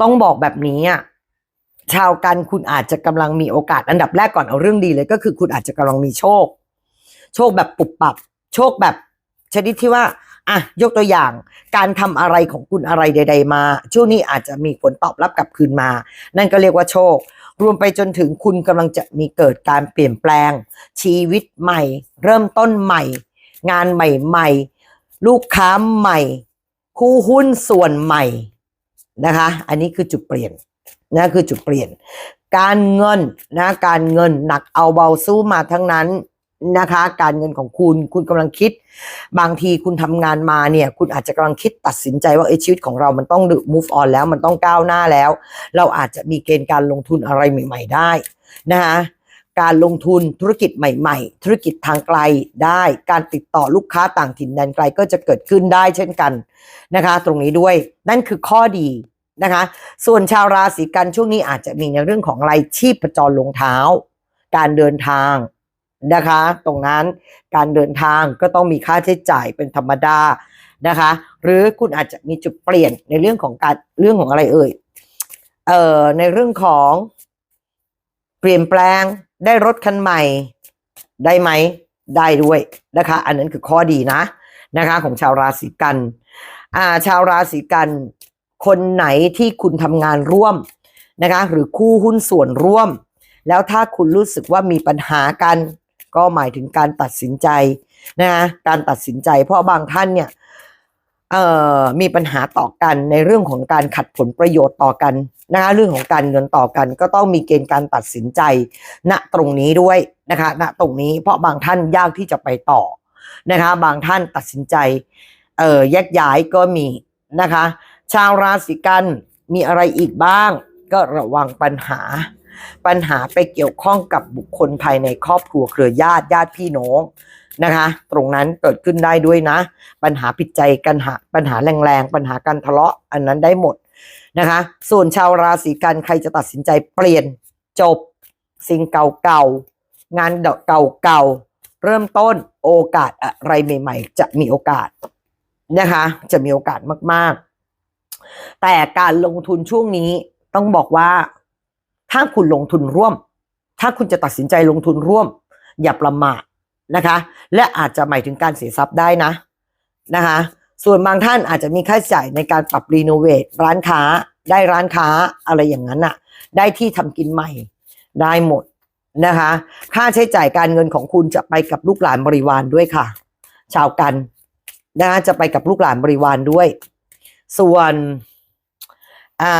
ต้องบอกแบบนี้อะชาวกันคุณอาจจะกำลังมีโอกาสอันดับแรกก่อนเอาเรื่องดีเลยก็คือคุณอาจจะกำลังมีโชค โชคแบบปุบปับ โชคแบบชนิดที่ว่าอะยกตัวอย่าง การทำอะไรของคุณอะไรใด ๆ มา ช่วงนี้อาจจะมีผลตอบรับกลับคืนมา นั่นก็เรียกว่าโชค รวมไปจนถึงคุณกำลังจะมีเกิดการเปลี่ยนแปลง ชีวิตใหม่ เริ่มต้นใหม่ งานใหม่ ๆ ลูกค้าใหม่ คู่หุ้นส่วนใหม่ นะคะ อันนี้คือจุดเปลี่ยนนะคือจุดเปลี่ยน การเงินนะการเงินหนักเอาเบาสู้มาทั้งนั้นนะคะ การเงินของคุณคุณกำลังคิด บางทีคุณทำงานมาเนี่ย คุณอาจจะกำลังคิดตัดสินใจว่าเอชีวิตของเรามันต้อง move on แล้วมันต้องก้าวหน้าแล้ว เราอาจจะมีเกณฑ์การลงทุนอะไรใหม่ ๆ ได้นะคะ การลงทุนธุรกิจใหม่ๆ ธุรกิจทางไกลได้ การติดต่อลูกค้าต่างถิ่นแดนไกลก็จะเกิดขึ้นได้เช่นกันนะคะ ตรงนี้ด้วยนั่นคือข้อดีนะคะ ส่วนชาวราศีกันช่วงนี้อาจจะมีในเรื่องของรชีพประจรลงเท้า การเดินทางนะคะ ตรงนั้นการเดินทางก็ต้องมีค่าใช้จ่ายเป็นธรรมดานะคะ หรือคุณอาจจะมีจุดเปลี่ยนในเรื่องของการเรื่องของอะไรเอ่ยเอ่อในเรื่องของเปลี่ยนแปลง ได้รถคันใหม่ได้ไหมได้ด้วยนะคะ อันนั้นคือข้อดีนะนะคะ ของชาวราศีกันอ่าชาวราศีกันคนไหนที่คุณทำงานร่วมนะคะ หรือคู่หุ้นส่วนร่วม แล้วถ้าคุณรู้สึกว่ามีปัญหากัน ก็หมายถึงการตัดสินใจนะคะการตัดสินใจเพราะบางท่านเนี่ย มีปัญหาต่อกันในเรื่องของการขัดผลประโยชน์ต่อกันนะคะเรื่องของการเงินต่อกัน ก็ต้องมีเกณฑ์การตัดสินใจ ณตรงนี้ด้วยนะคะณตรงนี้เพราะบางท่านยากที่จะไปต่อนะคะ บางท่านตัดสินใจเอ่อแยกย้ายก็มีนะคะ ชาวราศีกันมีอะไรอีกบ้าง ก็ระวังปัญหา ปัญหาไปเกี่ยวข้องกับบุคคลภายในครอบครัวเครือญาติญาติพี่น้อง นะคะ ตรงนั้นเกิดขึ้นได้ด้วยนะ ปัญหาผิดใจกันหาปัญหาแรงๆปัญหาการทะเลาะอันนั้นได้หมดนะคะ ส่วนชาวราศีกันใครจะตัดสินใจเปลี่ยนจบสิ่งเก่าๆงานเก่าๆเริ่มต้นโอกาสอะไรใหม่ ๆ จะมีโอกาสนะคะ จะมีโอกาสมากๆ แต่การลงทุนช่วงนี้ต้องบอกว่า ถ้าคุณลงทุนร่วม ถ้าคุณจะตัดสินใจลงทุนร่วม อย่าประมาท นะคะ และอาจจะหมายถึงการเสียทรัพย์ได้นะนะคะ ส่วนบางท่านอาจจะมีค่าใช้จ่ายในการปรับรีโนเวทร้านค้าได้ร้านค้าอะไรอย่างนั้นอะได้ที่ทำกินใหม่ได้หมดนะคะ ค่าใช้จ่ายการเงินของคุณจะไปกับลูกหลานบริวารด้วยค่ะ ชาวกันนะคะจะไปกับลูกหลานบริวารด้วย ส่วนอ่า